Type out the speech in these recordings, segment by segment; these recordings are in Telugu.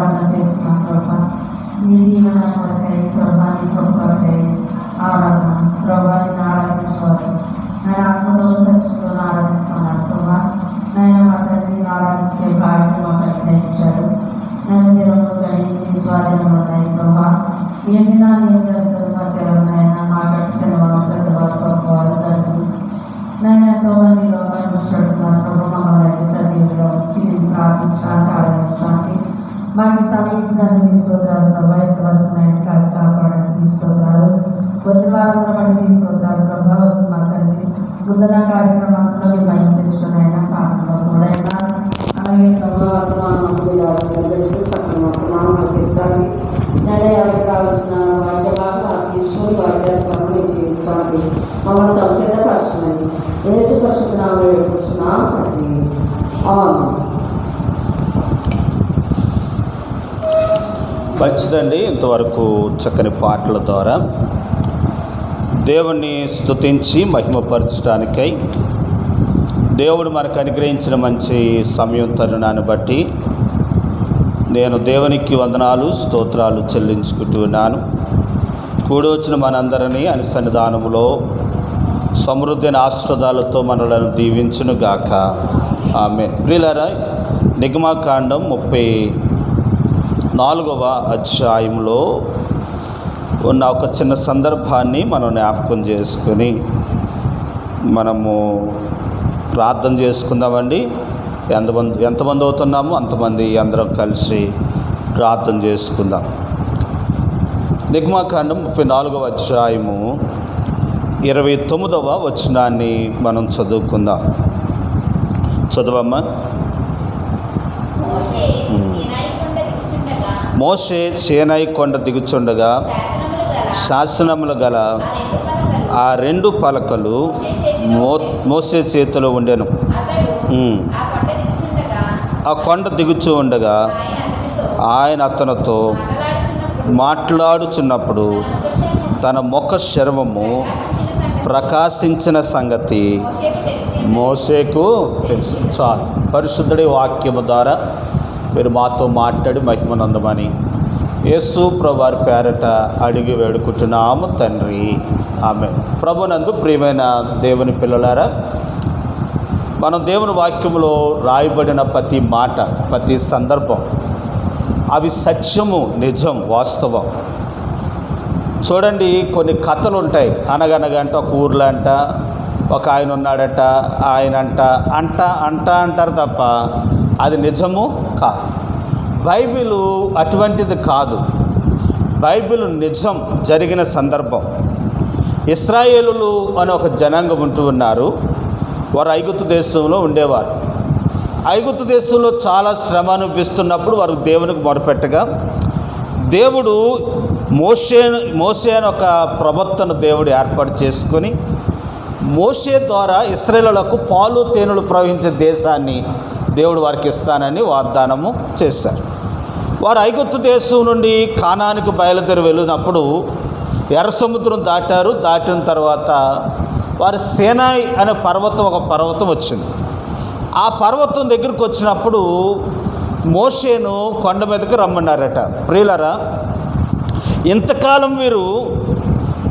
ప్రార్థన చేస్తున్నాం ప్రభా మీ దీవెన కొరకై ప్రభా నీ కొరకై ఆరాధన ప్రభా నేను ఆరాధించుకోవాలి నా ఆత్మలో చచ్చుకుని ఆరాధించుకున్నాను ప్రభా నేను మా తండ్రిని ఆరాధించే భాగ్యం మాకు అనుగ్రహించారు నేను దేవుడు కలిగి స్వాధీనం ఉన్నాయి ప్రభా ఏ దినాలు ఏం మాకు సమీపించినందుకు మీ స్తోత్రాలు ప్రభా ఎంతవరకు నేను కాచి కాపాడడానికి మీ స్తోత్రాలు? వారంలో బట్టి మీ స్తోత్రాలు ప్రభా వచ్చి మా తండ్రి ముందున్న కార్యక్రమంలో మీ భయం తెచ్చుకుని అయినా ప్రార్థనలో కూడా అయినా అలాగే ప్రభా చెప్తాను నేను ఎవరికి కావాల్సిన వాటి బాగా తీసుకొని వాటి సమయం జీవించడానికి మమ్మల్ని సంసిద్ధపరచుకుని యేసు పరిశుద్ధనామలో వేడుకుంటున్నాం తండ్రి ఆమేన్. మంచిదండి. ఇంతవరకు చక్కని పాటల ద్వారా దేవుణ్ణి స్తుతించి మహిమపరచడానికై దేవుడు మనకు అనుగ్రహించిన మంచి సమయం తరుణాన్ని బట్టి నేను దేవునికి వందనాలు స్తోత్రాలు చెల్లించుకుంటున్నాను కూడొచ్చిన మనందరినీ అని సన్నిధానములో సమృద్ధి ఆశ్రదాలతో మనలను దీవించును గాక ఆమె ప్రిలరా నిగమాకాండం ముప్పై నాలుగవ అధ్యాయంలో ఉన్న ఒక చిన్న సందర్భాన్ని మనం జ్ఞాపకం చేసుకొని మనము ప్రార్థన చేసుకుందామండి. ఎంతమంది ఎంతమంది అవుతున్నామో అంతమంది అందరం కలిసి ప్రార్థన చేసుకుందాం. నిగమాకాండం ముప్పై నాలుగవ అధ్యాయము ఇరవై తొమ్మిదవ వచనాన్ని మనం చదువుకుందాం. చదవమ్మా. మోషే కొండ దిగుచుండగా సేనాయి కొండ దిగుచుండగా శాసనములు గల ఆ రెండు పలకలు మో మోసే చేతిలో ఉండెను. ఆ కొండ దిగుచుండగా దిగుచూ ఉండగా ఆయన అతనితో మాట్లాడుచున్నప్పుడు తన ముఖ శర్మము ప్రకాశించిన సంగతి మోసేకు తెలుసు. చాలు. పరిశుద్ధుడి వాక్యము ద్వారా మీరు మాతో మాట్లాడి మహిమనందమని యేసు ప్రభువారి పేరట అడిగి వేడుకుంటున్నాము తండ్రి. ఆమె ప్రభునందు ప్రియమైన దేవుని పిల్లలారా మనం దేవుని వాక్యంలో రాయబడిన ప్రతి మాట ప్రతి సందర్భం అవి సత్యము నిజం వాస్తవం. చూడండి కొన్ని కథలు ఉంటాయి అనగనగా అంటే ఒక ఊర్లో అంట ఒక ఆయన ఉన్నాడట ఆయన అంట అంట అంట అంటారు తప్ప అది నిజము కాదు. బైబిలు అటువంటిది కాదు. బైబిల్ నిజం జరిగిన సందర్భం. ఇస్రాయేలులు అని ఒక జనాంగం ఉంటూ ఉన్నారు. వారు ఐగుప్తు దేశంలో ఉండేవారు. ఐగుప్తు దేశంలో చాలా శ్రమ అనిపిస్తున్నప్పుడు వారు దేవునికి మొరపెట్టగా దేవుడు మోషే మోసే అని ఒక ప్రవక్తను దేవుడు ఏర్పాటు చేసుకొని మోషే ద్వారా ఇస్రాయేళ్ళకు పాలు తేనెలు ప్రవహించే దేశాన్ని దేవుడు వారికి ఇస్తానని వాగ్దానము చేశారు. వారు ఐగుప్తు దేశం నుండి కానానికి బయలుదేరి వెళ్ళినప్పుడు ఎర్ర సముద్రం దాటారు. దాటిన తర్వాత వారి సేనాయి అనే పర్వతం ఒక పర్వతం వచ్చింది. ఆ పర్వతం దగ్గరికి వచ్చినప్పుడు మోషేను కొండ మీదకి రమ్మన్నారట. ప్రియులరా ఇంతకాలం వీరు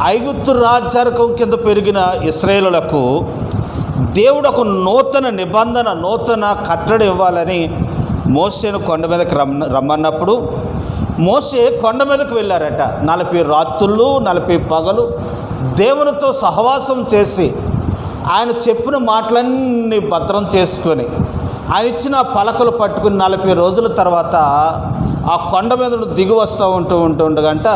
ఐగుప్తు రాజ్యారకం కింద పెరిగిన ఇస్రాయేలులకు దేవుడు ఒక నూతన నిబంధన నూతన కట్టడి ఇవ్వాలని మోసేను కొండ మీదకి రమ్మ రమ్మన్నప్పుడు మోసే కొండ మీదకు వెళ్ళారట. నలభై రాత్రులు నలభై పగలు దేవునితో సహవాసం చేసి ఆయన చెప్పిన మాటలన్నీ భద్రం చేసుకొని ఆయన ఇచ్చిన పలకలు పట్టుకుని నలభై రోజుల తర్వాత ఆ కొండ మీద దిగి వస్తూ ఉంటూ ఉంటుండగంట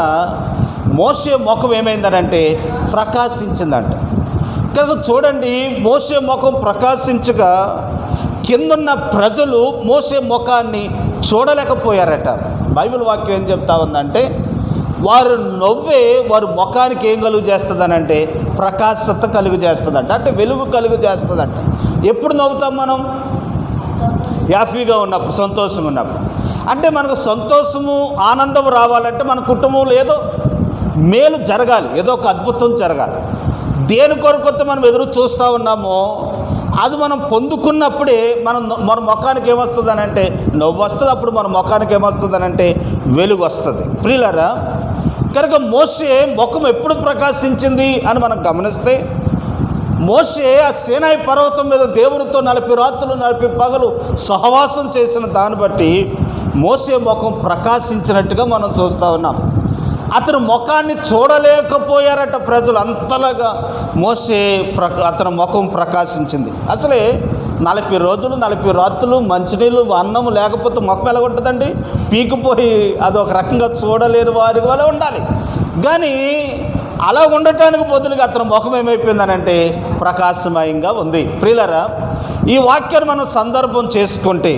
మోసే ముఖం ఏమైందనంటే ప్రకాశించిందంట. కనుక చూడండి మోసే ముఖం ప్రకాశించగా కిందున్న ప్రజలు మోసే ముఖాన్ని చూడలేకపోయారట. బైబిల్ వాక్యం ఏం చెప్తా ఉందంటే వారు నవ్వే వారు ముఖానికి ఏం కలుగు చేస్తుందనంటే ప్రకాశత కలుగు చేస్తుందంట. అంటే వెలుగు కలుగు చేస్తుందంట. ఎప్పుడు నవ్వుతాం మనం? హ్యాపీగా ఉన్నప్పుడు సంతోషంగా ఉన్నప్పుడు. అంటే మనకు సంతోషము ఆనందం రావాలంటే మన కుటుంబంలో ఏదో మేలు జరగాలి. ఏదో ఒక అద్భుతం జరగాలి. దేని కొరకొత్త మనం ఎదురు చూస్తూ ఉన్నామో అది మనం పొందుకున్నప్పుడే మనం మన ముఖానికి ఏమొస్తుంది అని అంటే నవ్వు వస్తుంది అప్పుడు మన ముఖానికి ఏమొస్తుంది అని అంటే వెలుగు వస్తుంది. ప్రియులరా కనుక మోసే ముఖం ఎప్పుడు ప్రకాశించింది అని మనం గమనిస్తే మోషే ఆ సేనాయి పర్వతం మీద దేవునితో నలభై రాత్రులు నలభై పగలు సహవాసం చేసిన దాన్ని బట్టి మోసే ముఖం ప్రకాశించినట్టుగా మనం చూస్తూ ఉన్నాం. అతని ముఖాన్ని చూడలేకపోయారట ప్రజలు అంతలాగా. మోసే ప్ర అతని ముఖం ప్రకాశించింది. అసలే నలభై రోజులు నలభై రాత్రులు మంచినీళ్ళు అన్నం లేకపోతే ముఖం ఎలా ఉంటుందండి? పీకిపోయి అది ఒక రకంగా చూడలేని వారి వల్ల ఉండాలి. కానీ అలా ఉండటానికి బదులుగా అతని ముఖం ఏమైపోయిందనంటే ప్రకాశమయంగా ఉంది. ప్రియులరా ఈ వాక్యాన్ని మనం సందర్భం చేసుకుంటే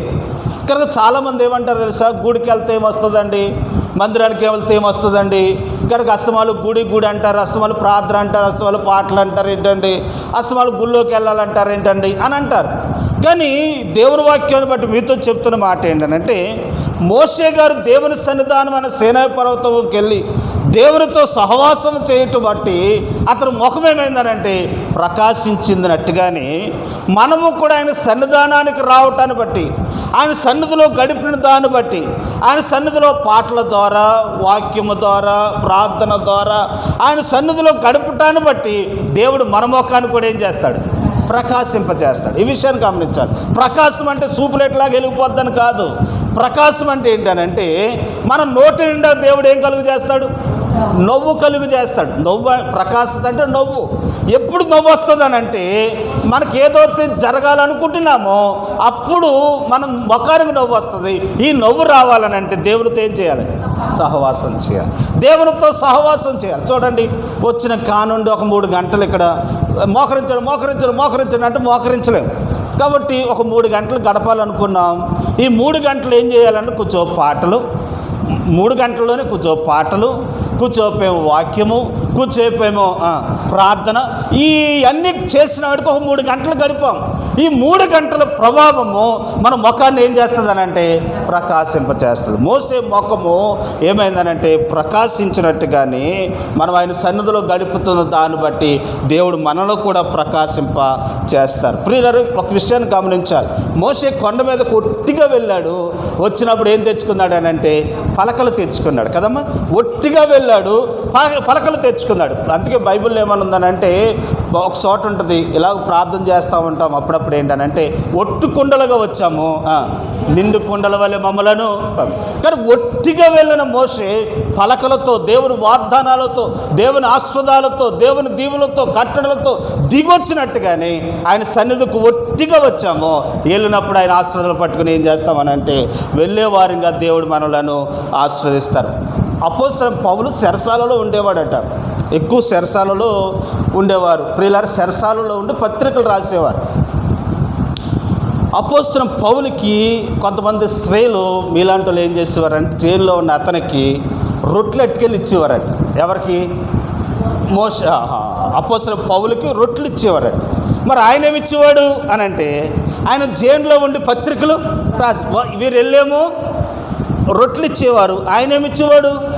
కనుక చాలామంది ఏమంటారు తెలుసా? గుడికి వెళ్తే ఏమొస్తుందండి? మందిరానికి వెళ్తే ఏమొస్తుందండి? కనుక అస్తమాలు గుడి గుడి అంటారు అస్తమాలు ప్రార్థన అంటారు అస్తమాలు పాటలు అంటారు ఏంటండి? అస్తమాలు గుళ్ళోకి వెళ్ళాలంటారు ఏంటండి? అని అంటారు. కానీ దేవుని వాక్యాన్ని బట్టి మీతో చెప్తున్న మాట ఏంటంటే మోషే గారు దేవుని సన్నిధానం అనే సేనా పర్వతంకి వెళ్ళి దేవునితో సహవాసం చేయటం బట్టి అతని ముఖం ఏమైందనంటే ప్రకాశించిందినట్టుగానే మనము కూడా ఆయన సన్నిధానానికి రావటాన్ని బట్టి ఆయన సన్నిధిలో గడిపిన దాన్ని బట్టి ఆయన సన్నిధిలో పాటల ద్వారా వాక్యము ద్వారా ప్రార్థన ద్వారా ఆయన సన్నిధిలో గడపటాన్ని బట్టి దేవుడు మన ముఖాన్ని కూడా ఏం చేస్తాడు? ప్రకాశింపజేస్తాడు ఈ విషయాన్ని గమనించాలి. ప్రకాశం అంటే చూపులేట్లాగా వెళ్ళిపోద్దని కాదు. ప్రకాశం అంటే ఏంటనంటే మన నోటి నిండా దేవుడు ఏం కలుగు చేస్తాడు? నవ్వు కలుగు చేస్తాడు. నవ్వు ప్రకాశిత అంటే నవ్వు. ఎప్పుడు నవ్వు వస్తుందనంటే మనకి ఏదో జరగాలనుకుంటున్నామో అప్పుడు మనం ముఖానికి నవ్వు వస్తుంది. ఈ నవ్వు రావాలనంటే దేవునితో ఏం చేయాలి? సహవాసం చేయాలి. దేవునితో సహవాసం చేయాలి. చూడండి వచ్చిన కానుండి ఒక మూడు గంటలు ఇక్కడ మోకరించడం మోకరించడం మోకరించడం అంటే మోకరించలేము. కాబట్టి ఒక మూడు గంటలు గడపాలనుకున్నాం. ఈ మూడు గంటలు ఏం చేయాలంటే కూర్చో పాటలు. మూడు గంటల్లోనే కొంచెం పాటలు. కూర్చోపేమో వాక్యము కూర్చోపేమో ప్రార్థన. ఈ అన్ని చేసిన వాడికి ఒక మూడు గంటలు గడిపాం. ఈ మూడు గంటల ప్రభావము మన ముఖాన్ని ఏం చేస్తుందనంటే ప్రకాశింపచేస్తుంది. మోసే ముఖము ఏమైందనంటే ప్రకాశించినట్టుగానే మనం ఆయన సన్నిధిలో గడుపుతున్న దాన్ని బట్టి దేవుడు మనలో కూడా ప్రకాశింప చేస్తారు ప్రియులరు ఒక విషయాన్ని గమనించాలి. మోసే కొండ మీద ఒట్టిగా వెళ్ళాడు. వచ్చినప్పుడు ఏం తెచ్చుకున్నాడు అని అంటే పలకలు తెచ్చుకున్నాడు కదమ్మా. ఒట్టిగా వెళ్ళాడు పలకలు తెచ్చుకున్నాడు. అందుకే బైబిల్లో ఏమనుందనంటే ఒక చోట ఉంటుంది. ఇలాగ ప్రార్థన చేస్తూ ఉంటాం. అప్పుడప్పుడు ఏంటనంటే ఒట్టు కుండలుగా వచ్చాము. నిండు కుండల వల్ల మమ్మలను కానీ ఒట్టిగా వెళ్ళిన మోసే పలకలతో దేవుని వాగ్దానాలతో దేవుని ఆశ్రదాలతో దేవుని దీవులతో కట్టడలతో దిగొచ్చినట్టుగానే ఆయన సన్నిధికి ఒట్టిగా వచ్చాము. వెళ్ళినప్పుడు ఆయన ఆశ్రదాలు పట్టుకుని ఏం చేస్తామనంటే వెళ్ళేవారిగా దేవుడు మనలను ఆశ్రదిస్తారు అపోస్తరం పౌలు సెరసాలలో ఉండేవాడట. ఎక్కువ సెరసాలలో ఉండేవారు. ప్రియులారు సెరసాలలో ఉండి పత్రికలు రాసేవారు. అపోస్తున్న పౌలకి కొంతమంది స్త్రీలు మీలాంటి వాళ్ళు ఏం చేసేవారంటే జైల్లో ఉన్న అతనికి రొట్టెలు ఎట్టుకెళ్ళి ఇచ్చేవారట. ఎవరికి? మోస అపోసరం పౌలకి రొట్టెలు ఇచ్చేవారట. మరి ఆయన ఏమి ఇచ్చేవాడు అని అంటే ఆయన జైల్లో ఉండి పత్రికలు రాసి వీరు వెళ్ళేమో రొట్టెలు ఇచ్చేవారు. ఆయన ఏమి ఇచ్చేవాడు?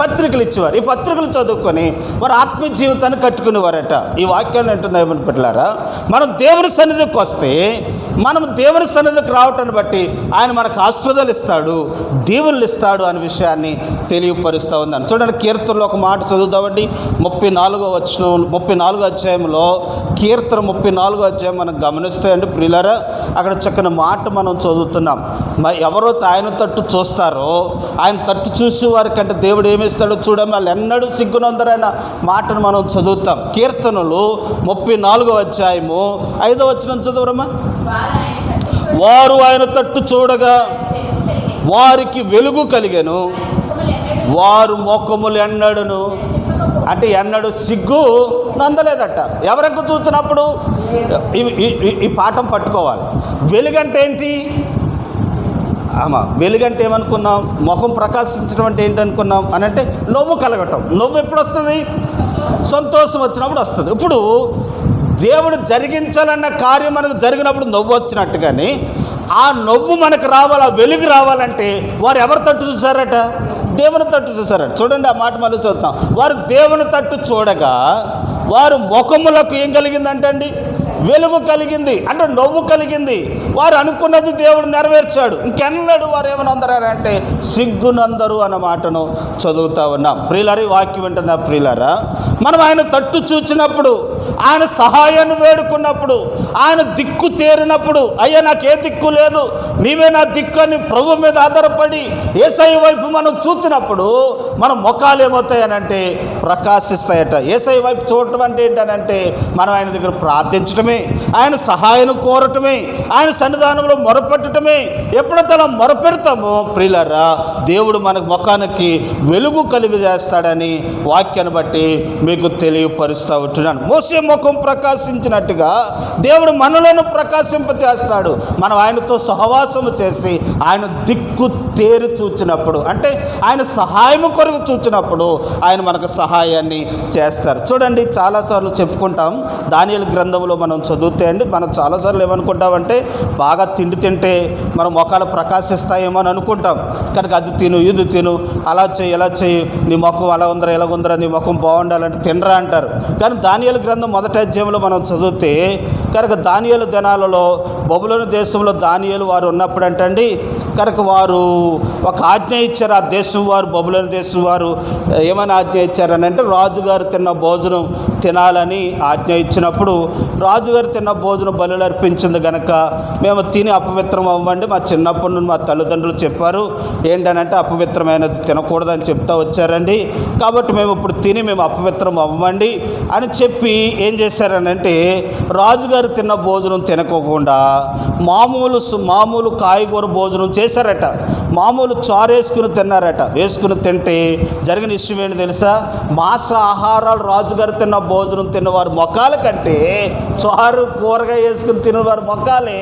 పత్రికలు ఇచ్చేవారు. ఈ పత్రికలు చదువుకొని వారు ఆత్మీయ జీవితాన్ని కట్టుకునేవారట. ఈ వాక్యాన్ని అంటుంది ఏమని పెట్టారా మనం దేవుని సన్నిధికి వస్తే మనం దేవుని సన్నిధికి రావటాన్ని బట్టి ఆయన మనకు ఆశ్రదలు ఇస్తాడు దేవుళ్ళు ఇస్తాడు అనే విషయాన్ని తెలియపరుస్తూ ఉందని చూడండి కీర్తనలో ఒక మాట చదువుదామండి. ముప్పై నాలుగో వచ్చిన ముప్పై నాలుగో అధ్యాయంలో కీర్తన ముప్పై నాలుగో అధ్యాయం మనం గమనిస్తే అండి ప్రియులరా. అక్కడ చక్కని మాట మనం చదువుతున్నాం. ఎవరో ఆయన తట్టు చూస్తారో ఆయన తట్టు చూసి వారికంటే దేవుడు ఏమిస్తాడో చూడడం. వాళ్ళు ఎన్నడూ సిగ్గునందరైన మాటను మనం చదువుతాం. కీర్తనలు ముప్పై నాలుగో అధ్యాయము ఐదో వచ్చిన చదువురమ్మా? వారు ఆయన తట్టు చూడగా వారికి వెలుగు కలిగాను. వారు మొక్కములు ఎన్నడును అంటే ఎన్నడు సిగ్గు నందలేదట. ఎవరెక్కు చూసినప్పుడు ఈ పాఠం పట్టుకోవాలి. వెలుగంటే ఏంటి? ఆమా వెలుగంటే ఏమనుకున్నాం? ముఖం ప్రకాశించడం అంటే ఏంటనుకున్నాం? అని అంటే నవ్వు కలగటం. నవ్వు ఎప్పుడు వస్తుంది సంతోషం వచ్చినప్పుడు వస్తుంది. ఇప్పుడు దేవుడు జరిగించాలన్న కార్యం మనకు జరిగినప్పుడు నవ్వు వచ్చినట్టుగాని ఆ నవ్వు మనకు రావాలి ఆ వెలుగు రావాలంటే వారు ఎవరు తట్టు చూసారట దేవుని తట్టు చూసారట చూడండి ఆ మాట మళ్ళీ చూద్దాం వారు దేవుని తట్టు చూడగా వారు ముఖములకు ఏం కలిగిందంటండి? వెలుగు కలిగింది అంటే నవ్వు కలిగింది. వారు అనుకున్నది దేవుడు నెరవేర్చాడు. ఇంకెన్నడు వారు ఏమనందరంటే సిగ్గునందరు అన్న మాటను చదువుతా ఉన్నాం. ప్రియులారి వాక్యం వింటున్నా ప్రియులారా మనం ఆయన తట్టు చూచినప్పుడు ఆయన సహాయాన్ని వేడుకున్నప్పుడు ఆయన దిక్కు తేరినప్పుడు అయ్యా నాకే దిక్కు లేదు నీవే నా దిక్కు అని ప్రభు మీద ఆధారపడి ఏసై వైపు మనం చూసినప్పుడు మన ముఖాలు ఏమవుతాయనంటే ప్రకాశిస్తాయట. ఏసై వైపు చూడటం అంటే ఏంటనంటే మనం ఆయన దగ్గర ప్రార్థించడమే ఆయన సహాయం కోరటమే ఆయన సన్నిధానంలో మొరపెట్టడమే ఎప్పుడైతే అలా మొరపెడతామో ప్రియులరా దేవుడు మనకు ముఖానికి వెలుగు కలిగి చేస్తాడని వాక్యాన్ని బట్టి మీకు తెలియపరుస్తూ ఉంటున్నాను. మోసే ముఖం ప్రకాశించినట్టుగా దేవుడు మనలను ప్రకాశింపచేస్తాడు. మనం ఆయనతో సహవాసము చేసి ఆయన దిక్కు తేరు చూచినప్పుడు అంటే ఆయన సహాయము కొరకు చూచినప్పుడు ఆయన మనకు సహాయాన్ని చేస్తారు. చూడండి చాలాసార్లు చెప్పుకుంటాం దానియల గ్రంథంలో మనం చదివితే అండి మనం చాలాసార్లు ఏమనుకుంటామంటే బాగా తిండి తింటే మన ముఖాలు ప్రకాశిస్తాయేమో అని అనుకుంటాం. కనుక అది తిను ఇది తిను అలా చేయి ఇలా చేయి నీ ముఖం అలా ఉందరా ఇలా ఉందరా నీ ముఖం బాగుండాలంటే తినరా అంటారు. కానీ దానియల గ్రంథం మొదటి అధ్యాయంలో మనం చదివితే కనుక దానియలు దినాలలో బొబులోని దేశంలో దానియలు వారు ఉన్నప్పుడు అంటండి కనుక వారు ఒక ఆజ్ఞ ఇచ్చారు ఆ దేశం వారు బొబులోని దేశం వారు ఏమైనా ఆజ్ఞ ఇచ్చారని అంటే రాజుగారు తిన్న భోజనం తినాలని ఆజ్ఞ ఇచ్చినప్పుడు రాజుగారు తిన్న భోజనం బలులు అర్పించింది గనక మేము తిని అపవిత్రం అవ్వండి మా చిన్నప్పటి నుండి మా తల్లిదండ్రులు చెప్పారు ఏంటనంటే అపవిత్రమైనది తినకూడదని చెప్తా వచ్చారండి కాబట్టి మేము ఇప్పుడు తిని మేము అపవిత్రం అవ్వండి అని చెప్పి ఏం చేశారనంటే రాజుగారు తిన్న భోజనం తినకోకుండా మామూలు మామూలు కాయగూర భోజనం చేశారట. మామూలు చారు వేసుకుని తిన్నారట. వేసుకుని తింటే జరిగిన విషయం ఏంటి తెలుసా? మాంస ఆహారాలు రాజుగారు తిన్న భోజనం తిన్నవారు మొక్కల కంటే చారు కూరగాయ వేసుకుని తిన్నవారు మొక్కాలే.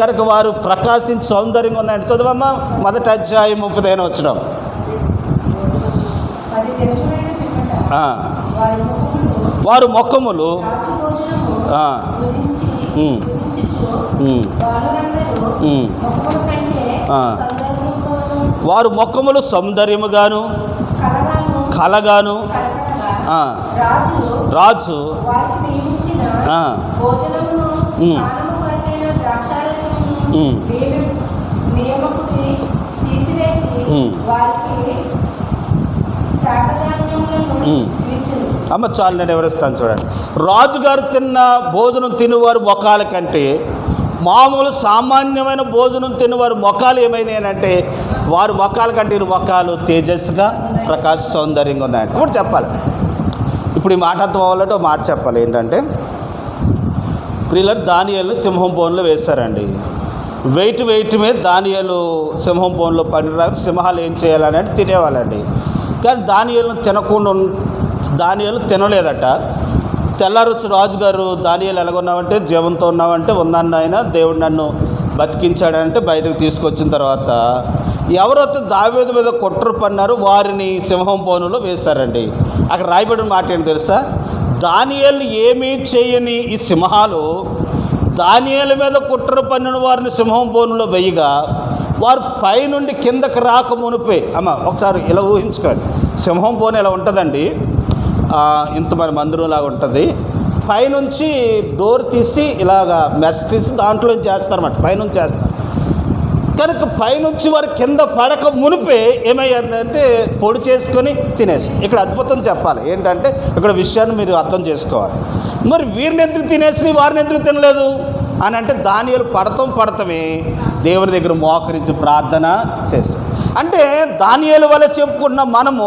కనుక వారు ప్రకాశించి సౌందర్యంగా ఉన్నాయండి చదవమ్మా మొదటి అధ్యాయం ముప్పదైన వచ్చిన వారు మొక్కములు వారు మొక్కములు సౌందర్యముగాను కలగాను రాజు వారికి తీసివేసి వారికి అమ్మ చాలు నేను వివరిస్తాను చూడండి. రాజుగారు తిన్న భోజనం తినేవారు మొఖాల కంటే మామూలు సామాన్యమైన భోజనం తినేవారు మొఖాలు ఏమైనాయనంటే వారు మొఖాల కంటే మొఖాలు తేజస్సుగా ప్రకాశ సౌందర్యంగా ఉన్నాయంట. ఇప్పుడు చెప్పాలి. ఇప్పుడు ఈ మాట అర్థం అవ్వాలంటే ఒక మాట చెప్పాలి. ఏంటంటే ప్రియులర్ దానియాలను సింహం బోన్లో వేశారండి. వెయిట్ వెయిట్ మీద దానియాలు సింహం బోన్లో పడిన సింహాలు ఏం చేయాలని అంటే తినేవాళ్ళండి. కానీ దానియలను తినకుండా దానియలు తినలేదట. తెల్లారొచ్చి రాజుగారు దానియాలు ఎలాగొన్నావంటే జీవంతో ఉన్నావంటే ఉన్నాను ఆయన దేవుడు నన్ను బతికించాడంటే బయటకు తీసుకొచ్చిన తర్వాత ఎవరైతే దావేది మీద కుట్ర పన్నారు వారిని సింహం బోనులో వేశారండి. అక్కడ రాయబడిన మాట ఏంటి తెలుసా? దానియేలు ఏమీ చేయని ఈ సింహాలు దానియేల మీద కుట్ర పన్నిన వారిని సింహం బోనులో వెయ్యగా వారు పైనుండి కిందకి రాక మునిపే. అమ్మ ఒకసారి ఇలా ఊహించుకోండి. సింహం పోనీ ఇలా ఉంటుందండి. ఇంత మరి మందిరంలాగా ఉంటుంది. పైనుంచి డోర్ తీసి ఇలాగా మెస్ తీసి దాంట్లో చేస్తారన్నమాట. పైనుంచి చేస్తారు. కనుక పైనుంచి వారు కింద పడక మునిపే ఏమయ్యిందంటే పొడి చేసుకొని తినేసి. ఇక్కడ అద్భుతం చెప్పాలి. ఏంటంటే ఇక్కడ విషయాన్ని మీరు అర్థం చేసుకోవాలి. మరి వీరిని ఎందుకు తినేసి వారిని ఎందుకు తినలేదు? అని అంటే దానియలు పడతాం పడతామే దేవుని దగ్గర మోకరించి ప్రార్థన చేస్తాం. అంటే దానియలు వల్ల చెప్పుకున్న మనము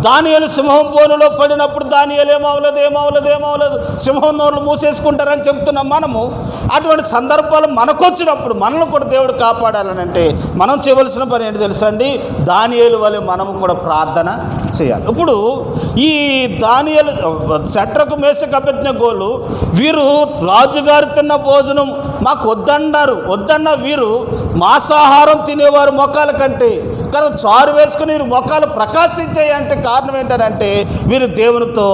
దానియలు సింహం బోనులో పడినప్పుడు దానియలు ఏమవలేదు ఏమవలేదు ఏమవలేదు సింహం నోళ్ళు మూసేసుకుంటారని చెప్తున్న మనము అటువంటి సందర్భాలు మనకొచ్చినప్పుడు మనల్ని కూడా దేవుడు కాపాడాలని అంటే మనం చేయవలసిన పని ఏంటి తెలుసండి దానియలు వలె మనము కూడా ప్రార్థన చేయాలి. ఇప్పుడు ఈ దానియలు సెట్రకు మేసకు అభ్యర్థన గోలు వీరు రాజుగారు తిన్న భోజనం మాకు వద్దన్నారు. వద్దన్న వీరు మాంసాహారం తినేవారు మొక్కల కంటే కనుక చారు వేసుకుని వీరు మొక్కలు ప్రకాశించాయి అంటే కారణం ఏంటంటే వీరు దేవునితో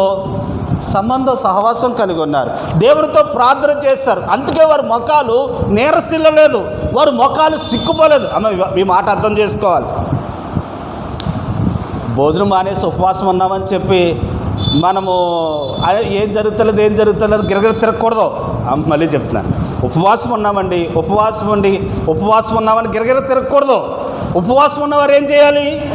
సంబంధం సహవాసం కలిగి ఉన్నారు. దేవునితో ప్రార్థన చేస్తారు. అందుకే వారి మొఖాలు నీరసిల్లలేదు వారి మొఖాలు సిక్కుపోలేదు అమ్మ మీ ఈ మాట అర్థం చేసుకోవాలి. భోజనం మానేసి ఉపవాసం ఉన్నామని చెప్పి మనము ఏం జరుగుతలేదు ఏం జరుగుతలేదు గిరగిర తిరగకూడదు. మళ్ళీ చెప్తున్నాను. ఉపవాసం ఉన్నామండి ఉపవాసం ఉండి ఉపవాసం ఉన్నామని గిరగిర తిరగకూడదు. ఉపవాసం ఉన్నవారు ఏం చేయాలి?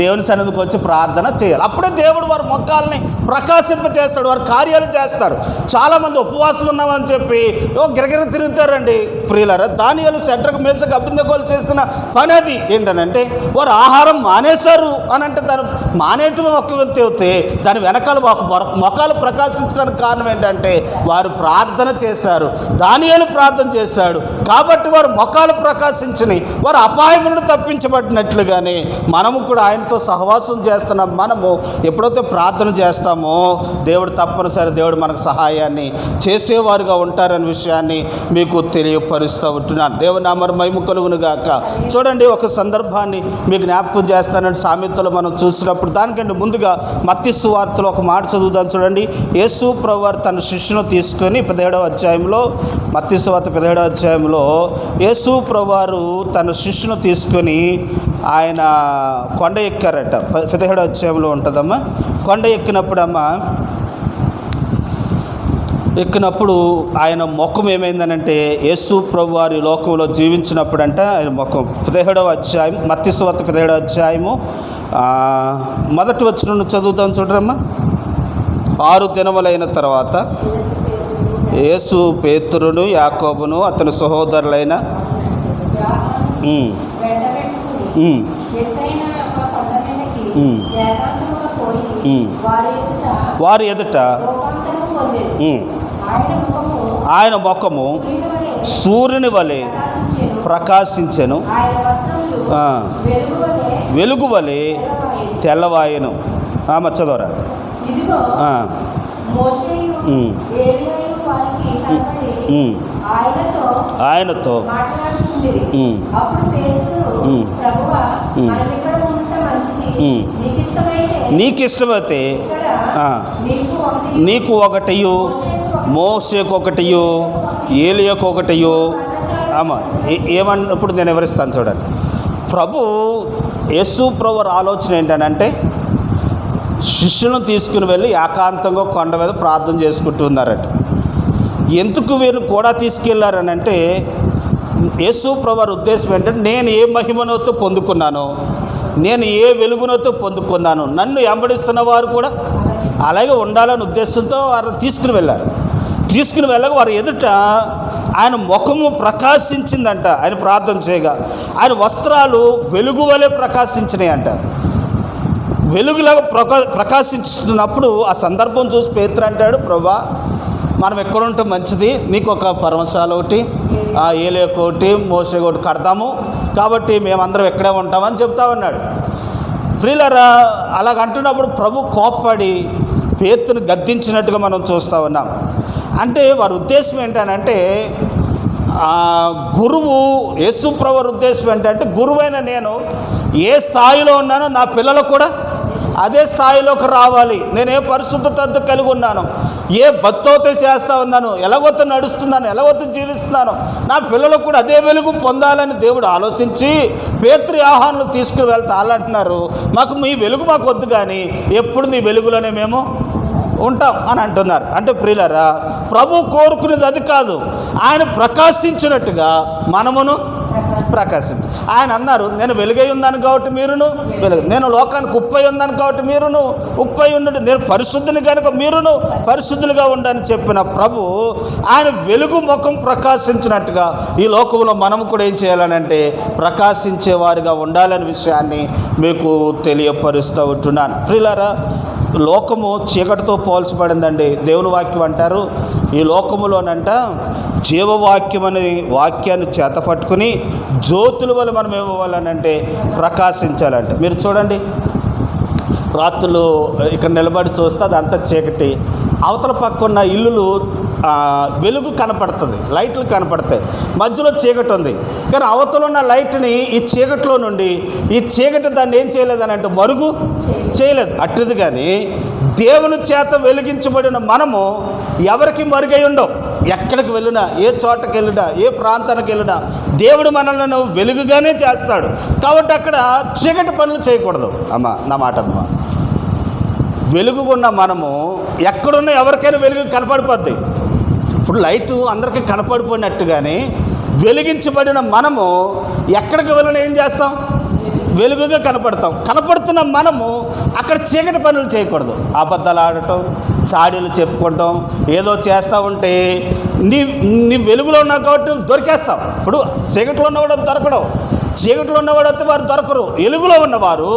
దేవుని సన్నిధికి వచ్చి ప్రార్థన చేయాలి. అప్పుడే దేవుడు వారి మొక్కాలని ప్రకాశింపజేస్తాడు వారి కార్యాలు చేస్తారు. చాలామంది ఉపవాసం ఉన్నామని చెప్పి ఓ గిరగిర తిరుగుతారండి. ఫ్రీలరా దానియాలు సెంటర్కి మేసకు అభినందకోలు చేస్తున్న పని అది ఏంటనంటే వారు ఆహారం మానేశారు అని అంటే దాని మానేయటం ఒక వ్యక్తి దాని వెనకాల ఒక మొఖాలు ప్రకాశించడానికి కారణం ఏంటంటే వారు ప్రార్థన చేశారు దానియాలు ప్రార్థన చేశాడు. కాబట్టి వారు మొఖాలు ప్రకాశించని వారు అపాయం నుండి తప్పించబడినట్లుగానే మనము కూడా ఆయన ఆయనతో సహవాసం చేస్తున్న మనము ఎప్పుడైతే ప్రార్థన చేస్తామో దేవుడు తప్పనిసరి దేవుడు మనకు సహాయాన్ని చేసేవారుగా ఉంటారనే విషయాన్ని మీకు తెలియపరుస్తూ ఉంటున్నాను. దేవుని నామరు మైము కలుగును గాక. చూడండి ఒక సందర్భాన్ని మీకు జ్ఞాపకం చేస్తానని సామెతలు మనం చూసినప్పుడు దానికంటే ముందుగా మత్తిస్సు వార్తలు ఒక మాట చదువుదాం. చూడండి యేసు ప్రవర్ తన శిష్యును తీసుకొని పదిహేడవ అధ్యాయంలో మత్తిస్సు వార్త పదిహేడవ అధ్యాయంలో యేసు ప్రవారు తన శిష్యును తీసుకొని ఆయన కొండ ఎక్కారట. ప- అధ్యాయంలో ఉంటుందమ్మా. కొండ ఎక్కినప్పుడమ్మా ఎక్కినప్పుడు ఆయన ముఖం ఏమైందనంటే యేసు ప్రభు వారి లోకంలో జీవించినప్పుడంట ఆయన ముఖం. పదిహేడవ అధ్యాయం మత్తిసువత పదిహేడవ అధ్యాయము మొదటి వచ్చిన చదువుతాం చూడరమ్మా. ఆరు దినములైన తర్వాత యేసు పేతురును యాకోబును అతని సహోదరులైన వారి ఎదుట ఆయన ముఖము సూర్యుని వలె ప్రకాశించెను. వెలుగు వలె తెల్లవాయెను. మచ్చదోరా. మోషేయు ఆయనతో. నీకు ఇష్టమైతే నీకు ఒకటియు మోసేకు ఒకటియు ఏలియకు ఒకటియు. ఆమా ఏ- ఏమన్నప్పుడు నేను వివరిస్తాను చూడండి. ప్రభు యేసు ప్రభు ఆలోచన ఏంటనంటే శిష్యులను తీసుకుని వెళ్ళి ఏకాంతంగా కొండ మీద ప్రార్థన చేసుకుంటున్నారట ఎందుకు వీరు కూడా తీసుకెళ్ళారనంటే యేసు ప్రభు ఉద్దేశం ఏంటంటే నేను ఏ మహిమనోతో పొందుకున్నాను నేను ఏ వెలుగునతో పొందుకున్నాను నన్ను వెంబడిస్తున్న వారు కూడా అలాగే ఉండాలనే ఉద్దేశంతో వారిని తీసుకుని వెళ్ళారు. తీసుకుని వెళ్ళగా వారి ఎదుట ఆయన ముఖము ప్రకాశించిందంట ఆయన ప్రార్థన చేయగా. ఆయన వస్త్రాలు వెలుగు వలె ప్రకాశించినాయి అంట వెలుగులాగా ప్రకా ప్రకాశించినప్పుడు ఆ సందర్భం చూసి పేతురు అంటాడు ప్రభా మనం ఎక్కడ ఉంటే మంచిది. మీకు ఒక పరమశాల ఒకటి ఏలే ఒకటి మోసే ఒకటి కడతాము. కాబట్టి మేమందరం ఎక్కడే ఉంటామని చెప్తా ఉన్నాడు. ప్రియులరా అలాగ అంటున్నప్పుడు ప్రభు కోప్పడి పేతును గద్దించినట్టుగా మనం చూస్తూ ఉన్నాం. అంటే వారి ఉద్దేశం ఏంటనంటే ఆ, గురువు యేసుప్రవర్ ఉద్దేశం ఏంటంటే గురువైన నేను ఏ స్థాయిలో ఉన్నానో నా పిల్లలు కూడా అదే స్థాయిలోకి రావాలి. నేనే పరిశుద్ధత కలిగి ఉన్నాను. ఏ భక్తవత చేస్తూ ఉన్నాను. ఎలాగొత్త నడుస్తున్నాను. ఎలాగొత్త జీవిస్తున్నాను. నా పిల్లలకు కూడా అదే వెలుగు పొందాలని దేవుడు ఆలోచించి పేతృ ఆహారాలు తీసుకుని వెళ్తా అంటున్నారు. మాకు మీ వెలుగు మాకు వద్దు కానీ ఎప్పుడు నీ వెలుగులోనే మేము ఉంటాం అని అంటున్నారు. అంటే ప్రియులరా ప్రభు కోరుకునేది అది కాదు. ఆయన ప్రకాశించినట్టుగా మనమును ప్రకాశించు. ఆయన అన్నారు నేను వెలుగై ఉన్నాను కాబట్టి మీరును వెలుగు నేను లోకానికి ఉప్పై ఉన్నాను కాబట్టి మీరును ఉప్పై ఉన్నట్టు నేను పరిశుద్ధిని కనుక మీరును పరిశుద్ధులుగా ఉండని చెప్పిన ప్రభు ఆయన వెలుగు ముఖం ప్రకాశించినట్టుగా ఈ లోకంలో మనం కూడా ఏం చేయాలనంటే ప్రకాశించే వారిగా ఉండాలనే విషయాన్ని మీకు తెలియపరుస్తూ ఉంటున్నాను. ప్రిలరా లోకము చీకటితో పోల్చబడిందండి. దేవుని వాక్యం అంటారు. ఈ లోకములోనంట జీవవాక్యం అనే వాక్యాన్ని చేత పట్టుకుని జ్యోతుల వల్ల మనం ఏమవ్వాలనంటే ప్రకాశించాలంటే. మీరు చూడండి. రాత్రులు ఇక్కడ నిలబడి చూస్తే అది చీకటి. అవతల పక్క ఉన్న ఇల్లులు వెలుగు కనపడుతుంది లైట్లు కనపడతాయి. మధ్యలో చీకటి ఉంది. కానీ అవతల ఉన్న లైట్ని ఈ చీకటిలో నుండి ఈ చీకటి దాన్ని ఏం చేయలేదని అంటే మరుగు చేయలేదు. అట్టిది కానీ దేవుని చేత వెలిగించబడిన మనము ఎవరికి మరుగై ఉండవు ఎక్కడికి వెళ్ళినా ఏ చోటకి వెళ్ళినా ఏ ప్రాంతానికి వెళ్ళినా దేవుడు మనల్ని వెలుగుగానే చేస్తాడు. కాబట్టి అక్కడ చీకటి పనులు చేయకూడదు. అమ్మ నా మాట అమ్మా. వెలుగుకున్న మనము ఎక్కడున్న ఎవరికైనా వెలుగు కనపడిపోద్ది. ఇప్పుడు లైట్ అందరికీ కనపడిపోయినట్టుగానే వెలిగించబడిన మనము ఎక్కడికి వెళ్ళిన ఏం చేస్తాం? వెలుగుగా కనపడతాం. కనపడుతున్న మనము అక్కడ చీకటి పనులు చేయకూడదు. అబద్ధాలు ఆడటం చాడీలు చెప్పుకుంటాం ఏదో చేస్తూ ఉంటే నీ నీ వెలుగులో ఉన్నావు కాబట్టి దొరికేస్తావు ఇప్పుడు చీకట్లో ఉన్నవాడు దొరకడం. చీకట్లో ఉన్నవాడైతే అయితే వారు దొరకరు. వెలుగులో ఉన్నవారు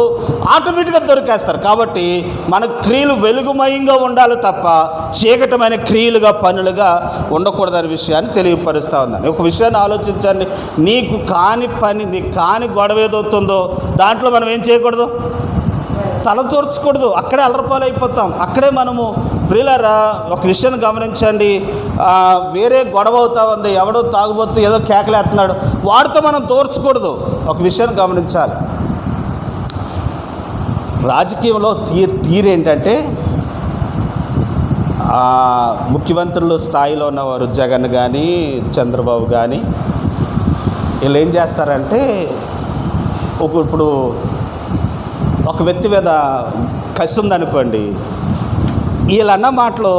ఆటోమేటిక్గా దొరికేస్తారు. కాబట్టి మన క్రియలు వెలుగుమయంగా ఉండాలి తప్ప చీకటమైన క్రియలుగా పనులుగా ఉండకూడదనే విషయాన్ని తెలియపరుస్తూ ఉన్నాను. ఒక విషయాన్ని ఆలోచించండి. నీకు కాని పని నీకు కాని గొడవ ఏదవుతుందో దాంట్లో మనం ఏం చేయకూడదు? తలచూర్చకూడదు అక్కడే అలరపాలైపోతాం అక్కడే మనము ప్రియులరా ఒక విషయాన్ని గమనించండి. వేరే గొడవ అవుతా ఉంది. ఎవడో తాగుబోతూ ఏదో కేకలేస్తున్నాడు. వాడితో మనం తోర్చకూడదు. ఒక విషయాన్ని గమనించాలి. రాజకీయంలో తీర్ తీరేంటంటే ముఖ్యమంత్రులు స్థాయిలో ఉన్నవారు జగన్ కానీ చంద్రబాబు కానీ వీళ్ళు ఏం చేస్తారంటే ఇప్పుడు ఒక వ్యక్తి మీద కసి ఉందనుకోండి వీళ్ళు అన్న మాటలు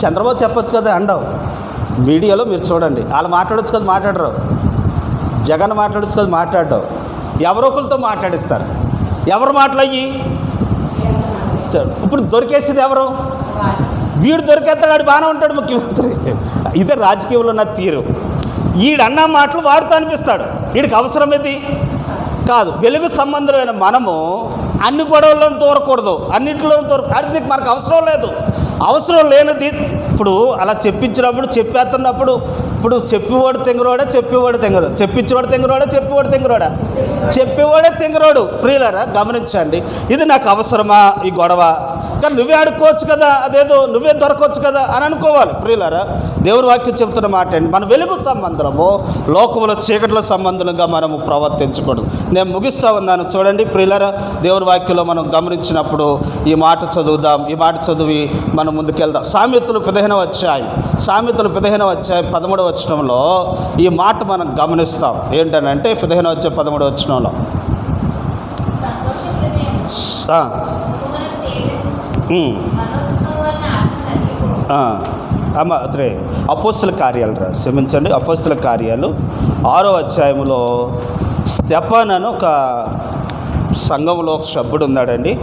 చంద్రబాబు చెప్పొచ్చు కదా అండవు. మీడియాలో మీరు చూడండి వాళ్ళు మాట్లాడచ్చు కదా మాట్లాడరు. జగన్ మాట్లాడొచ్చు కదా మాట్లాడడం ఎవరో ఒకరితో మాట్లాడిస్తారు. ఎవరు మాటలయ్యి ఇప్పుడు దొరికేసేది ఎవరు? వీడు దొరికేస్తాడు వాడు బాగానే ఉంటాడు ముఖ్యమంత్రి. ఇదే రాజకీయంలో ఉన్న తీరు. వీడన్న మాటలు వాడుతూ అనిపిస్తాడు. వీడికి అవసరం ఇది కాదు. వెలుగు సంబంధమైన మనము అన్ని గొడవల్లో తోరకూడదు. అన్నింటిలో దూర అది మనకు అవసరం లేదు. అవసరం లేనిది ఇప్పుడు అలా చెప్పించినప్పుడు చెప్పేస్తున్నప్పుడు ఇప్పుడు చెప్పివాడు తెంగరోడా చెప్పేవాడు తెంగరు చెప్పించేవాడు తెంగరోడా చెప్పేవాడు తెంగరోడా? చెప్పేవాడే తెంగరోడు. ప్రియులరా గమనించండి. ఇది నాకు అవసరమా ఈ గొడవ? కానీ నువ్వే ఆడుకోవచ్చు కదా అదేదో నువ్వే దొరకవచ్చు కదా అని అనుకోవాలి. ప్రియులరా దేవుని వాక్యం చెబుతున్న మాట అండి. మన వెలుగు సంబంధము లోకముల చీకట్ల సంబంధంగా మనము ప్రవర్తించకూడదు. నేను ముగిస్తా ఉన్నాను. చూడండి ప్రియులరా దేవుడి వాక్యంలో మనం గమనించినప్పుడు ఈ మాట చదువుదాం ఈ మాట చదివి మనం ముందుకెళ్దాం. సామెతలు పదిహేనవ అధ్యాయం. సామెతలు పదిహేనవ అధ్యాయం పదమూడవ వచనంలో ఈ మాట మనం గమనిస్తాం. ఏంటనంటే పదిహేనవ అధ్యాయం పదమూడవ వచనంలో. అమ్మ అదే. అపోస్తుల కార్యాలు రా. క్షమించండి. అపోస్తుల కార్యాలు. ఆరో అధ్యాయంలో స్టెఫాన్ అని ఒక సంఘంలో ఒక సభ్యుడు ఉన్నాడండి.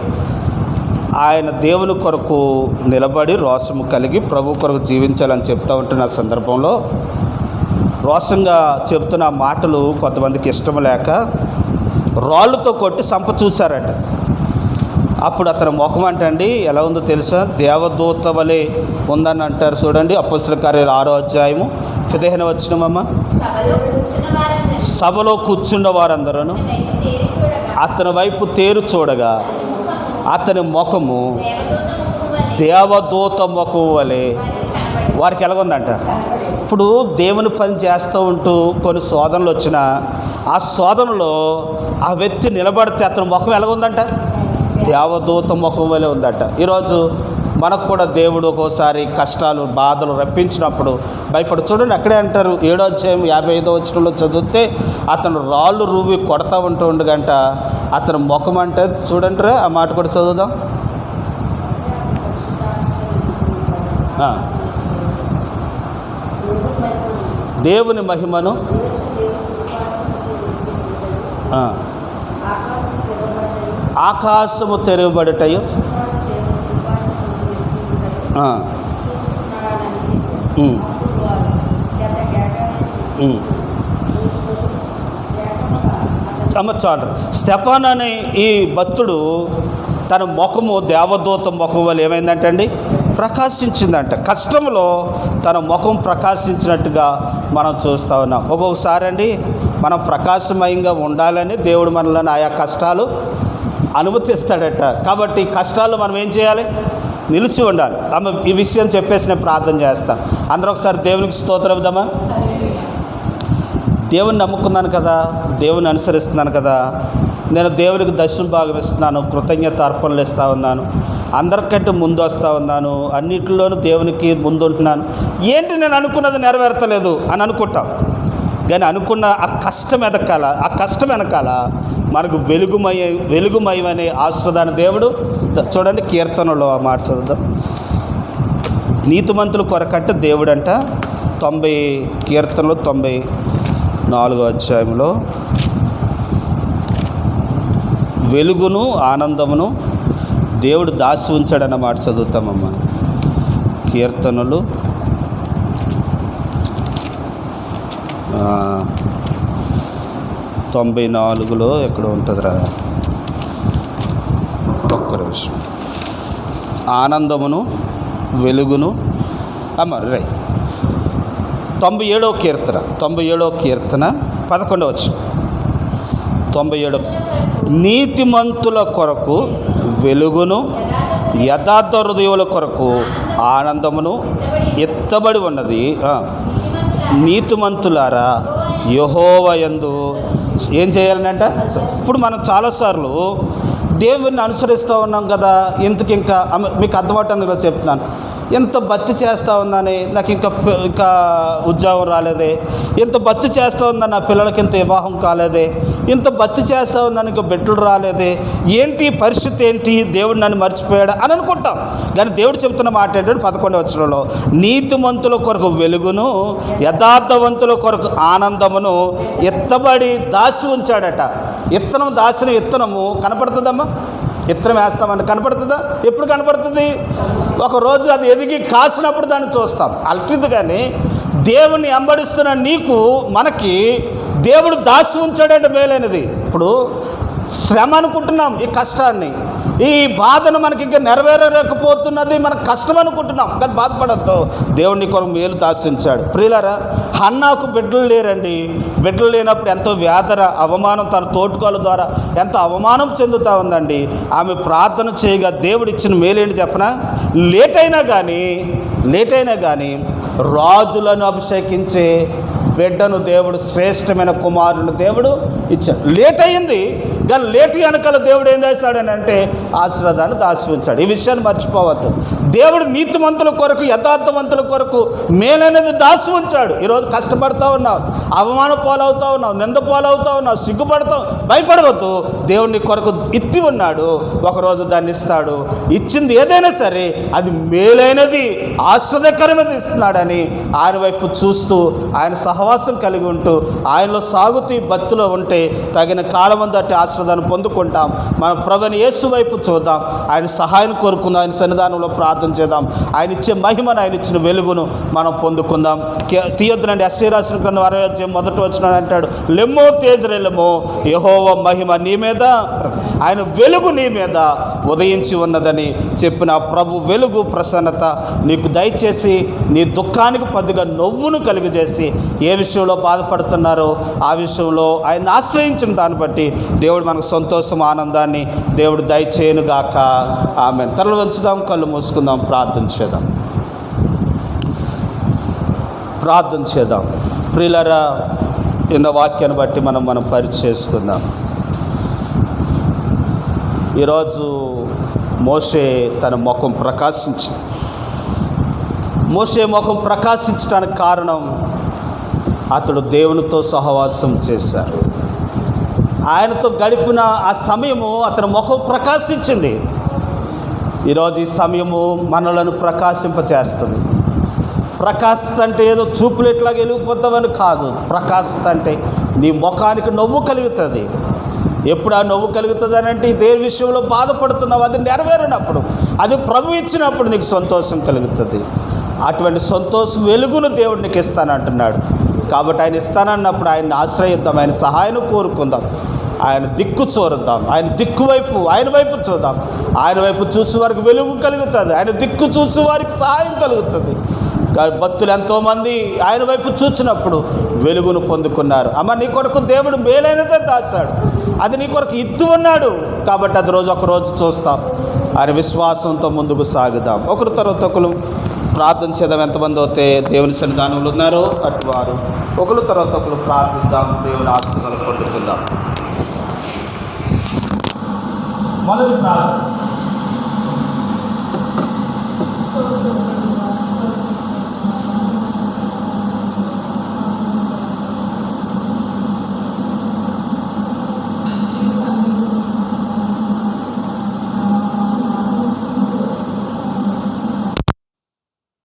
ఆయన దేవుని కొరకు నిలబడి రోషము కలిగి ప్రభు కొరకు జీవించాలని చెప్తూ ఉంటున్న సందర్భంలో రోషంగా చెప్తున్న మాటలు కొంతమందికి ఇష్టం లేక రాళ్ళతో కొట్టి సంప చూశారట. అప్పుడు అతని ముఖం అంటండి ఎలా ఉందో తెలుసా? దేవదూత వలె ఉందని అంటారు చూడండి అప్పస్తుల కార్యాలు ఆరో అధ్యాయము పదిహేను వచ్చినమమ్మ సభలో కూర్చున్న వారందరూ సభలో కూర్చున్న వారందరూ అతని వైపు తేరి చూడగా అతని ముఖము దేవదూత వలె ముఖం వలె. వారికి వారికి ఎలాగుందంట? ఇప్పుడు దేవుని పని చేస్తూ ఉంటూ కొన్ని శోధనలు వచ్చిన ఆ శోధనలో ఆ వ్యక్తి నిలబడితే అతని ముఖం ఎలాగుందంట? దేవదూత ముఖం వలె ఉందంట. ఈరోజు మనకు కూడా దేవుడు ఒక్కోసారి కష్టాలు బాధలు రప్పించినప్పుడు భయపడు. చూడండి అక్కడే అంటారు ఏడో అధ్యాయం యాభై ఐదో వచ్చినలో చదివితే అతను రాళ్ళు రూవి కొడతా ఉంటూ ఉండగంట అతను ముఖం అంటే చూడండి ఆ మాట కూడా చదువుదాం. దేవుని మహిమను ఆకాశము తెరవబడటయు. చాలు. స్టెఫాన్ అనే ఈ భక్తుడు తన ముఖము దేవదూత ముఖం వల్ల ఏమైందంటే అండి ప్రకాశించిందంట. కష్టంలో తన ముఖం ప్రకాశించినట్టుగా మనం చూస్తూ ఉన్నాం. ఒక్కొక్కసారి అండి మనం ప్రకాశమయంగా ఉండాలని దేవుడు మనల్ని ఆయా కష్టాలు అనుమతిస్తాడట. కాబట్టి కష్టాలు మనం ఏం చేయాలి? నిలిచి ఉండాలి. ఆమె ఈ విషయం చెప్పేసి నేను ప్రార్థన చేస్తాను అందరూ ఒకసారి దేవునికి స్తోత్రం ఇద్దామా? దేవుని నమ్ముకున్నాను కదా దేవుని అనుసరిస్తున్నాను కదా నేను దేవునికి దర్శనం భాగం ఇస్తున్నాను కృతజ్ఞత అర్పణలు ఇస్తూ ఉన్నాను అందరికంటే ముందు వస్తూ ఉన్నాను అన్నిటిలోనూ దేవునికి ముందు ఉంటున్నాను ఏంటి నేను అనుకున్నది నెరవేర్తలేదు అని అనుకుంటాం. కానీ అనుకున్న ఆ కష్టం ఎదకాల ఆ కష్టం వెనకాల మనకు వెలుగుమయ వెలుగుమయమనే ఆశ్రదాన దేవుడు చూడండి కీర్తనలో ఆ మాట చదువుదాం. నీతిమంతుల కొరకంటే దేవుడంట తొంభై కీర్తనలు తొంభై నాలుగో అధ్యాయంలో. వెలుగును ఆనందమును దేవుడు దాసి ఉంచాడన్న మాట చదువుతామమ్మా. కీర్తనలు తొంభై నాలుగులో ఎక్కడ ఉంటుందిరా. ఒక్క నిమిషం. ఆనందమును వెలుగును అమ్మ రై. తొంభై ఏడో కీర్తన తొంభై ఏడో కీర్తన పదకొండవచ్చు తొంభై ఏడో నీతిమంతుల కొరకు వెలుగును యథార్థ హృదయుల కొరకు ఆనందమును ఎత్తబడి ఉన్నది. నీతిమంతులారా యహోవయందు. ఏం చేయాలంట ఇప్పుడు మనం చాలాసార్లు దేవుణ్ణి అనుసరిస్తూ ఉన్నాం కదా ఎందుకు ఇంకా అమ్మ- మీకు అర్థమవటానికి చెప్తున్నాను. ఎంత భక్తి చేస్తూ ఉందని నాకు ఇంకా ఇంకా ఉద్యోగం రాలేదే. ఇంత భక్తి చేస్తూ ఉందని నా పిల్లలకి ఇంత వివాహం కాలేదే. ఇంత భక్తి చేస్తూ ఉందని ఇంకా బిడ్డలు రాలేదే. ఏంటి పరిస్థితి ఏంటి? దేవుడు నన్ను మర్చిపోయాడు అని అనుకుంటాం. కానీ దేవుడు చెప్తున్న మాట ఏంటంటే పదకొండు వచ్చరంలో నీతిమంతుల కొరకు వెలుగును యథార్థవంతుల కొరకు ఆనందమును ఎత్తబడి దాసి ఉంచాడట. ఇత్తనం దాసిన ఇత్తనము కనపడుతుందమ్మా? ఇత్తనం వేస్తామంటే కనపడుతుందా? ఎప్పుడు కనపడుతుంది? ఒకరోజు అది ఎదిగి కాసినప్పుడు దాన్ని చూస్తాం. అల్టింది కానీ దేవుణ్ణి అంబడిస్తున్న నీకు మనకి దేవుడు దాసి ఉంచాడంటే మేలైనది. ఇప్పుడు శ్రమ అనుకుంటున్నాం ఈ కష్టాన్ని. ఈ బాధను మనకి ఇంకా నెరవేరలేకపోతున్నది మన కష్టం అనుకుంటున్నాం. కానీ బాధపడద్దు. దేవుడిని కొరకు మేలు దాసించాడు. ప్రియులరా హన్నాకు బిడ్డలు లేరండి. బిడ్డలు లేనప్పుడు ఎంతో వేదన అవమానం తన తోటుకోల ద్వారా ఎంత అవమానం చెందుతూ ఉందండి. ఆమె ప్రార్థన చేయగా దేవుడు ఇచ్చిన మేలేంటి చెప్పనా? లేట్ అయినా కానీ లేట్ అయినా కానీ రాజులను అభిషేకించే బిడ్డను దేవుడు శ్రేష్టమైన కుమారుని దేవుడు ఇచ్చాడు. లేట్ అయింది కానీ లేట్ వెనకాల దేవుడు ఏం చేశాడని అంటే ఆశీర్వాదాన్ని దాచి ఉంచాడు ఈ విషయాన్ని మర్చిపోవద్దు. దేవుడు నీతిమంతుల కొరకు యథార్థవంతుల కొరకు మేలైనది దాసి ఉంచాడు ఈరోజు కష్టపడతా ఉన్నావు అవమాన పాలవుతా ఉన్నావు నింద పాలవుతా ఉన్నావు సిగ్గుపడతావు భయపడవద్దు. దేవుడిని కొరకు ఇత్తి ఉన్నాడు ఒకరోజు దాన్ని ఇస్తాడు. ఇచ్చింది ఏదైనా సరే అది మేలైనది ఆశ్రదకరమైనది ఇస్తున్నాడని ఆయన వైపు చూస్తూ ఆయన సహవాసం కలిగి ఉంటూ ఆయనలో సాగుతూ ఈ భక్తిలో ఉంటే తగిన కాలం తట్టి ఆశ్రదాన్ని పొందుకుంటాం. మన ప్రభుని యేసు వైపు చూద్దాం. ఆయన సహాయం కోరుకుందాం. ఆయన సన్నిధానంలో ప్రార్థన చేద్దాం. ఆయన ఇచ్చే మహిమను ఆయన ఇచ్చిన వెలుగును మనం పొందుకుందాం. తీయొద్దునండి. ఎస్సీ క్రింద అరవై మొదట వచ్చిన అంటాడు. లెమ్మో తేజరెల్లమో యహోవ మహిమ నీ మీద ఆయన వెలుగు నీ మీద ఉదయించి ఉన్నదని చెప్పిన ప్రభు వెలుగు ప్రసన్నత నీకు దయచేసి నీ దుఃఖానికి పద్దుగా నవ్వును కలుగజేసి ఏ ఏ విషయంలో బాధపడుతున్నారో ఆ విషయంలో ఆయన ఆశ్రయించిన దాన్ని బట్టి దేవుడు మనకు సంతోషం ఆనందాన్ని దేవుడు దయచేయనుగాక ఆమె తరలు వంచుదాం కళ్ళు మూసుకుందాం ప్రార్థన చేద్దాం. ప్రార్థన చేద్దాం. ప్రియులరా ఇన్న వాక్యాన్ని బట్టి మనం మనం పరిచేసుకుందాం. ఈరోజు మోషే తన ముఖం ప్రకాశించింది. మోషే ముఖం ప్రకాశించడానికి కారణం అతడు దేవునితో సహవాసం చేశారు. ఆయనతో గడిపిన ఆ సమయము అతని ముఖం ప్రకాశించింది. ఈరోజు ఈ సమయము మనలను ప్రకాశింపచేస్తుంది. ప్రకాశిత అంటే ఏదో చూపులెట్లాగా వెలిగిపోతావని కాదు. ప్రకాశిత అంటే నీ ముఖానికి నవ్వు కలుగుతుంది. ఎప్పుడు ఆ నవ్వు కలుగుతుంది అని అంటే ఇదే విషయంలో బాధపడుతున్నావు. అది నెరవేరినప్పుడు అది ప్రభు ఇచ్చినప్పుడు నీకు సంతోషం కలుగుతుంది. అటువంటి సంతోషం వెలుగును దేవుడు నీకు ఇస్తానంటున్నాడు. కాబట్టి ఆయన ఇస్తానన్నప్పుడు ఆయన్ని ఆశ్రయిద్దాం ఆయన సహాయం కోరుకుందాం. ఆయన దిక్కు చూరుద్దాం. ఆయన దిక్కు వైపు ఆయన వైపు చూద్దాం. ఆయన వైపు చూసి వారికి వెలుగు కలుగుతుంది. ఆయన దిక్కు చూసి వారికి సహాయం కలుగుతుంది. భక్తులు ఎంతోమంది ఆయన వైపు చూచినప్పుడు వెలుగును పొందుకున్నారు. అమ్మ నీ కొరకు దేవుడు మేలైనదే దాచాడు. అది నీ కొరకు ఇత్తు ఉన్నాడు. కాబట్టి అది రోజు ఒక రోజు చూస్తాం. ఆయన విశ్వాసంతో ముందుకు సాగుదాం. ఒకరి తర్వాత ఒకరు ప్రార్థన చేద్దాం. ఎంతమంది అయితే దేవుని సన్నిధానంలో ఉన్నారో అటు వారు. ఒకరు తర్వాత ఒకరు ప్రార్థిద్దాం. దేవుని ఆశీర్వాదాలు పొందుకుందాం. మొదటి ప్రార్థన.